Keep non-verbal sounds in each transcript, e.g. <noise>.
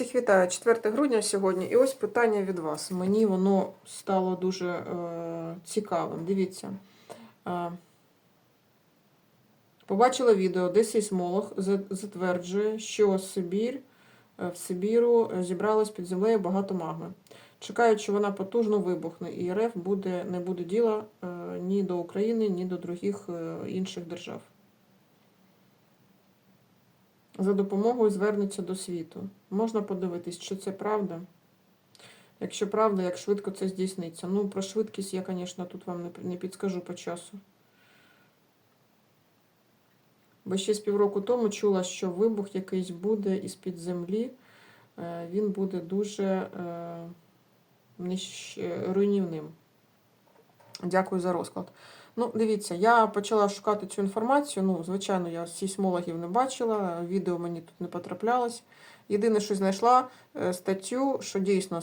Всіх вітаю 4 грудня сьогодні. І ось питання від вас. Мені воно стало дуже е, цікавим. Дивіться. Е, побачила відео, де сейсмолог затверджує, що Сибір, е, в Сибіру е, зібралось під землею багато магми. Чекають, що вона потужно вибухне, і РФ буде, не буде діла е, ні до України, ні до других е, інших держав. За допомогою звернеться до світу. Можна подивитись, чи це правда. Якщо правда, як швидко це здійсниться. Ну, про швидкість я, звісно, тут вам не, підскажу по часу. Бо ще з півроку тому чула, що вибух якийсь буде із-під землі. Е, Він буде дуже е, е, руйнівним. Дякую за розклад. Ну, дивіться, я почала шукати цю інформацію. Ну, звичайно, я сейсмологів не бачила, відео мені тут не потраплялось. Єдине, що знайшла е, статтю, що дійсно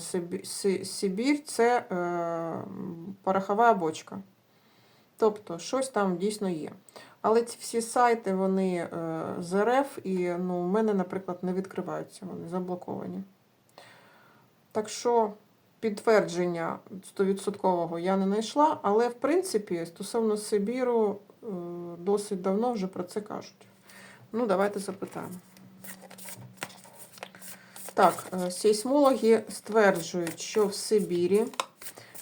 Сибір це е, порохова бочка. Тобто, щось там дійсно є. Але ці всі сайти, вони е, з РФ, і ну, у мене, наприклад, не відкриваються, вони заблоковані. Так що підтвердження 100% я не знайшла, але в принципі стосовно Сибіру е, досить давно вже про це кажуть. Ну, давайте запитаємо. Так, е, сейсмологи стверджують, що в Сибірі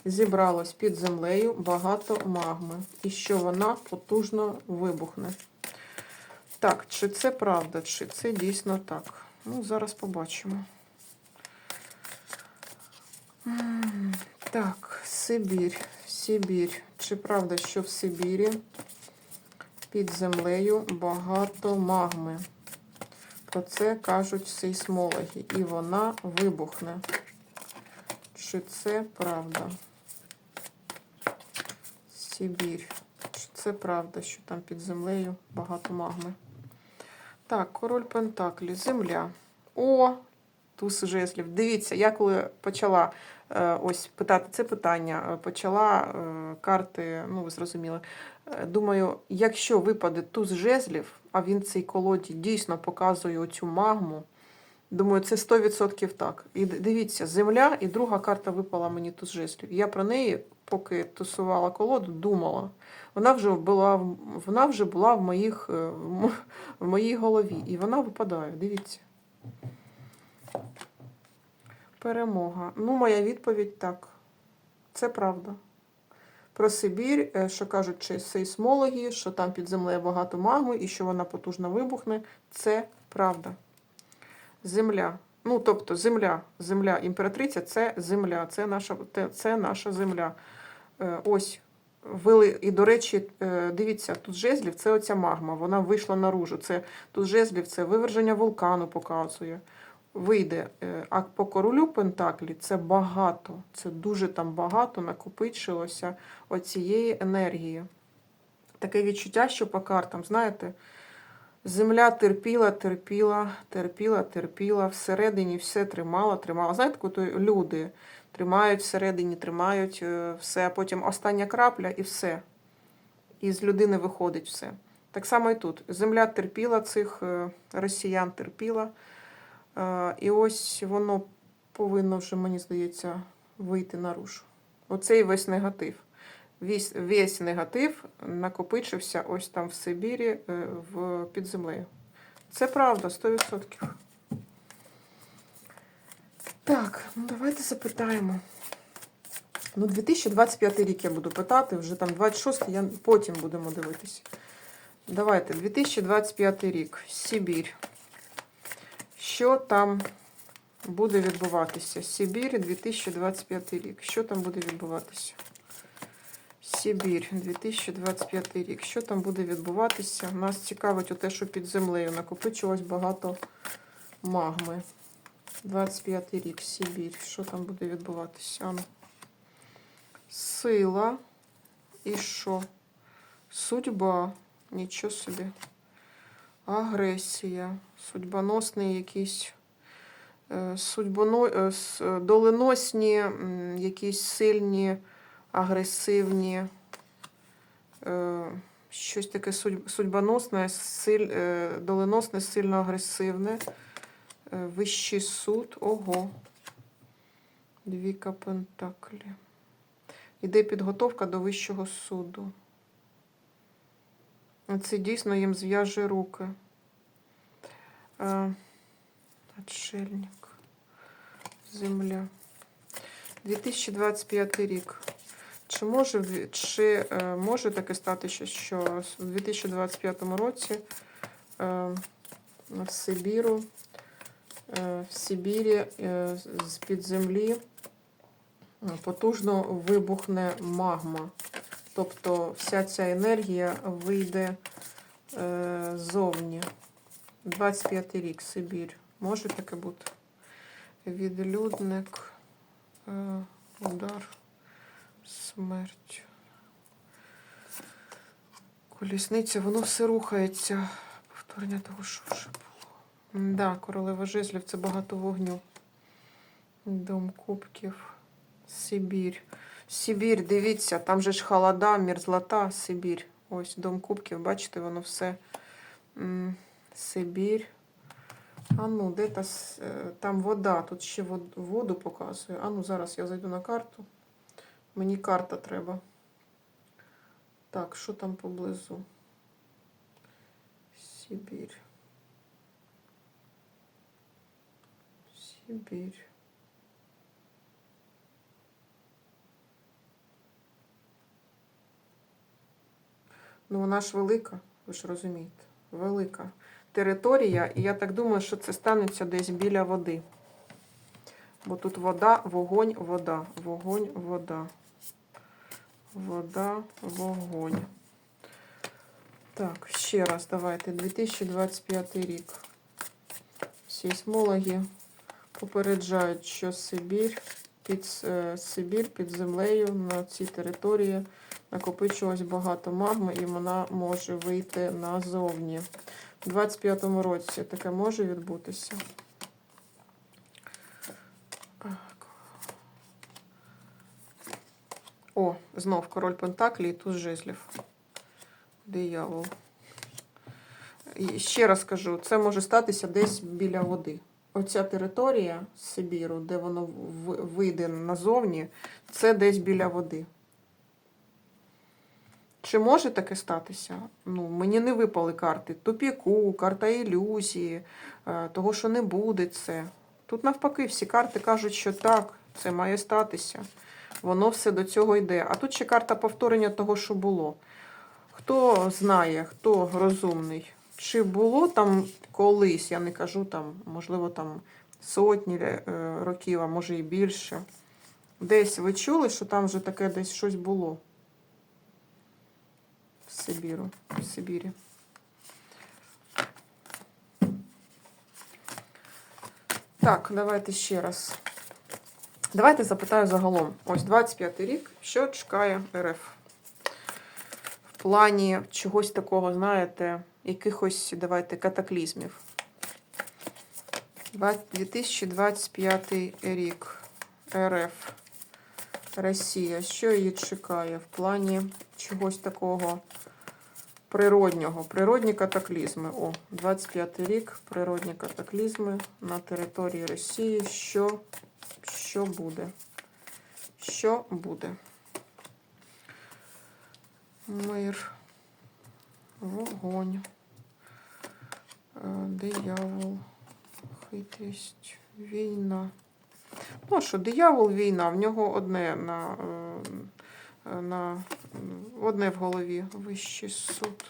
зібралось під землею багато магми і що вона потужно вибухне. Так, чи це правда, чи це дійсно так? Ну, зараз побачимо. Так, Сибір, Сибір. Чи правда, що в Сибірі під землею багато магми? Про це кажуть сейсмологи. І вона вибухне. Чи це правда? Сибір. Чи це правда, що там під землею багато магми? Так, король Пентаклі, земля. О, туз жезлів. Дивіться, я коли почала е, ось питати це питання, е, почала е, карти, ну ви зрозуміли. Думаю, якщо випаде туз жезлів, а він цей колоді дійсно показує оцю магму. Думаю, це 100% так. І дивіться, земля, і друга карта випала мені туз жезлів. Я про неї, поки тусувала колоду, думала. Вона вже була, вона вже була в, моїх, в мо- в моїй голові. І вона випадає. Дивіться. Перемога. Ну, моя відповідь так. Це правда. Про Сибір, е, що кажуть чи сейсмологи, що там під землею багато магми і що вона потужно вибухне, це правда. Земля. Ну, тобто, земля, земля, імператриця це земля, це наша, це наша земля. Е, Ось. Вили, і, до речі, е, дивіться, тут жезлів це оця магма, вона вийшла наружу. Це, тут жезлів це виверження вулкану показує. Вийде. Е, А по королю Пентаклі це багато, це дуже там багато накопичилося оцієї енергії. Таке відчуття, що по картам, знаєте, земля терпіла, терпіла, терпіла, терпіла, всередині все тримала, тримала. Знаєте, коли люди тримають всередині, тримають е, все, а потім остання крапля і все. І з людини виходить все. Так само і тут. Земля терпіла цих е, росіян, терпіла. І ось воно повинно вже, мені здається, вийти наружу. Оцей весь негатив. Весь, весь негатив накопичився ось там в Сибірі е, в, під землею. Це правда, 100%. Так, ну давайте запитаємо. Ну, 2025 рік я буду питати, вже там 26 я потім будемо дивитися. Давайте, 2025 рік. Сибір. Що там буде відбуватися? Сибір, 2025 рік. Що там буде відбуватися? Сибір, 2025 рік. Що там буде відбуватися? Нас цікавить те, що під землею накопичилось багато магми. 25 рік, Сибір. Що там буде відбуватися? Сила. І що? Судьба. Нічого собі. Агресія. Судьбоносний якийсь. е, Судьбоно... е, е, доленосні, якісь сильні, агресивні. Щось таке судьбоносне, силь... доленосне, сильно агресивне. Вищий суд. Ого. Двіка Пентаклі. Іде підготовка до Вищого суду. Це дійсно їм зв'яже руки. Е, Отшельник. Земля. 2025 рік. Чи може, чи, е, може таке статися, що в 2025 році е, в Сибіру, е, в Сибірі з-під землі потужно вибухне магма. Тобто вся ця енергія вийде зовні. 25 рік, Сибір. Може таке бути? Відлюдник, е, удар, смерть. Колісниця, воно все рухається. Повторення того, що вже було. Да, королева жезлів це багато вогню. Дом кубків. Сибір. Сибір, дивіться, там же ж холода, мерзлота, Сибір. Ось дом кубків, бачите, воно все. М, Сибір. А ну, де та, е, там вода, тут ще воду показує. А ну, зараз я зайду на карту. Мені карта треба. Так, що там поблизу? Сибір. Сибір. Ну, вона ж велика, ви ж розумієте. Велика територія, і я так думаю, що це станеться десь біля води. Бо тут вода, вогонь, вода, вогонь, вода. Вода, вогонь. Так, ще раз давайте. 2025 рік. Сейсмологи попереджають, що Сибір під, е, Сибір під землею на цій території накопичилось багато магми, і вона може вийти назовні. У 25-му році таке може відбутися. О, знов король Пентаклі і туз жезлів. Диявол. І ще раз кажу, це може статися десь біля води. Оця територія Сибіру, де воно вийде назовні, це десь біля води. Чи може таке статися? Ну, мені не випали карти тупіку, карта ілюзії, е, того, що не буде це. Тут навпаки, всі карти кажуть, що так, це має статися. Воно все до цього йде. А тут ще карта повторення того, що було. Хто знає, хто розумний, чи було там колись, я не кажу там, можливо, там сотні е, років, а може і більше. Десь ви чули, що там вже таке десь щось було Сибіру, в Сибірі. Так, давайте ще раз. Давайте запитаю загалом. Ось 25 рік. Що чекає РФ? В плані чогось такого, знаєте, якихось, давайте, катаклізмів. 2025 рік. РФ. Росія. Що її чекає в плані чогось такого природнього? Природні катаклізми. О, 25 рік. Природні катаклізми на території Росії. Що, що буде? Що буде? Мир. Вогонь. Е, Диявол. Хитрість. Війна. Ну, що, диявол війна, в нього одне на, е, на одне в голові. Вищий суд.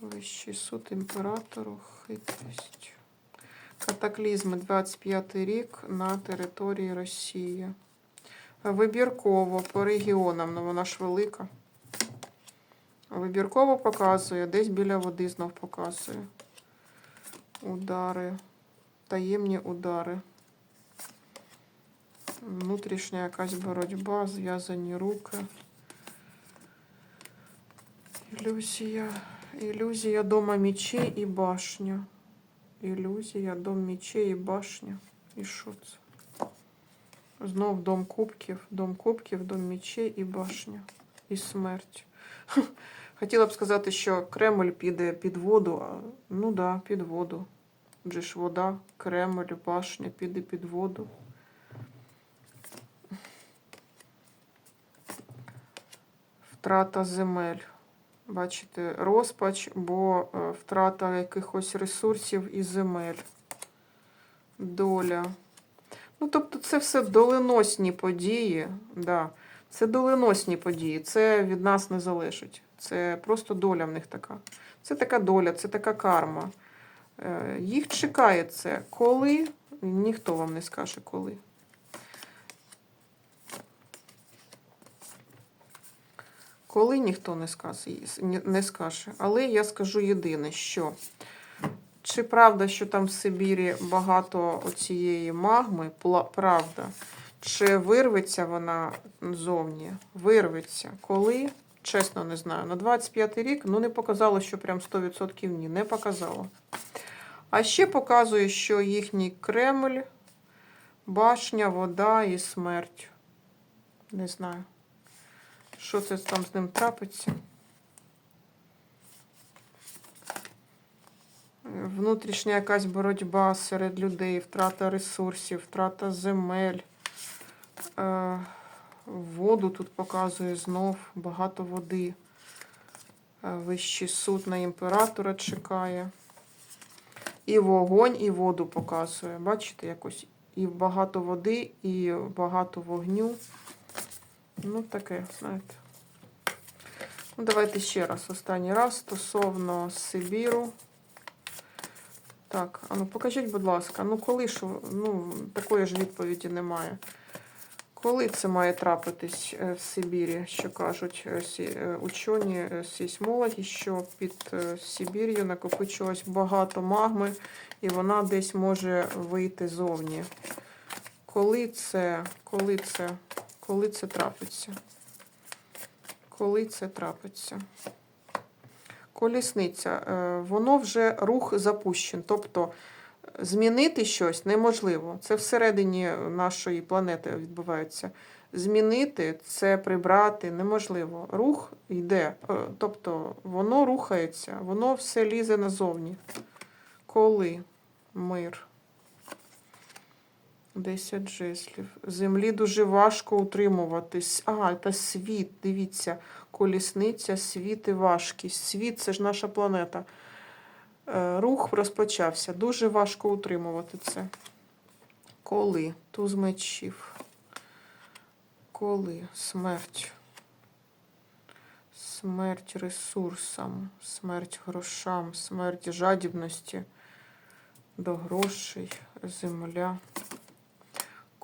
Вищий суд імператору, хитрість. Катаклізми 25 рік на території Росії. Вибірково по регіонам, ну вона ж велика. Вибірково показує, десь біля води знов показує. Удари, таємні удари. Внутрішня якась боротьба, зв'язані руки. Ілюзія. Ілюзія дома мічей і башня. Ілюзія, дом мічей і башня. І що це? Знов дом кубків, дом кубків, дом мічей і башня. І смерть. <laughs> Хотіла б сказати, що Кремль піде під воду. а, Ну да, під воду. Отже ж вода, Кремль, башня, піде під воду. Втрата земель. Бачите, розпач, бо е, втрата якихось ресурсів і земель. Доля. Ну, тобто, це все доленосні події. Да. Це доленосні події. Це від нас не залежить. Це просто доля в них така. Це така доля, це така карма. Е, Їх чекає це. Коли? Ніхто вам не скаже коли. Коли ніхто не скаже, не скаже. Але я скажу єдине, що чи правда, що там в Сибірі багато оцієї магми, правда. Чи вирветься вона зовні? Вирветься. Коли? Чесно, не знаю. На 25-й рік ну не показало, що прям 100% ні. Не показало. А ще показує, що їхній Кремль, башня, вода і смерть. Не знаю. Що це там з ним трапиться? Внутрішня якась боротьба серед людей, втрата ресурсів, втрата земель. Е, Воду тут показує знов, багато води. Е, Вищий суд на імператора чекає. І вогонь, і воду показує. Бачите, якось і багато води, і багато вогню. Ну, таке, знаєте. Ну, давайте ще раз, останній раз стосовно Сибіру. Так, а ну покажіть, будь ласка, ну коли ж, ну, такої ж відповіді немає. Коли це має трапитись е, в Сибірі, що кажуть е, е, учені сейсмологи, що під Сибір'ю накопичилось багато магми, і вона десь може вийти зовні. Коли це, коли це, коли це трапиться? Коли це трапиться? Колісниця, е, воно вже рух запущен. Тобто е, змінити щось неможливо. Це всередині нашої планети відбувається. Змінити це прибрати неможливо. Рух йде, е, тобто воно рухається, воно все лізе назовні. Коли мир. Десять жеслів. Землі дуже важко утримуватись. А, це світ, дивіться, колісниця, світ і важкість. Світ це ж наша планета. Е, Рух розпочався. Дуже важко утримувати це. Коли? Туз мечів. Коли? Смерть. Смерть ресурсам, смерть грошам, смерть жадібності до грошей, земля.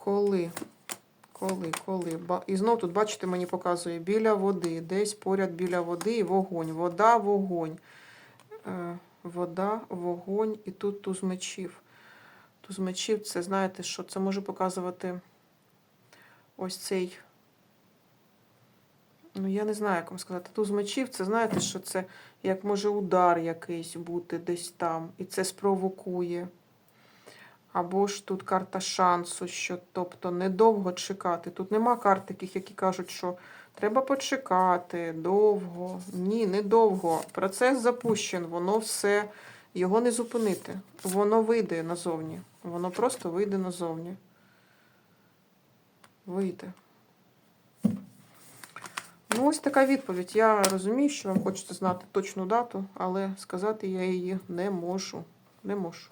Коли? Коли, коли? І знов тут, бачите, мені показує біля води, десь поряд біля води і вогонь. Вода, вогонь. Е, вода, вогонь і тут туз мечів. Туз мечів, це знаєте, що це може показувати ось цей. Ну, я не знаю, як вам сказати. Туз мечів, це знаєте, що це як може удар якийсь бути десь там, і це спровокує. Або ж тут карта шансу, що тобто недовго чекати. Тут нема карт таких, які кажуть, що треба почекати довго. Ні, недовго. Процес запущен, воно все, його не зупинити. Воно вийде назовні. Воно просто вийде назовні. Вийде. Ну, ось така відповідь. Я розумію, що вам хочеться знати точну дату, але сказати я її не можу. Не можу.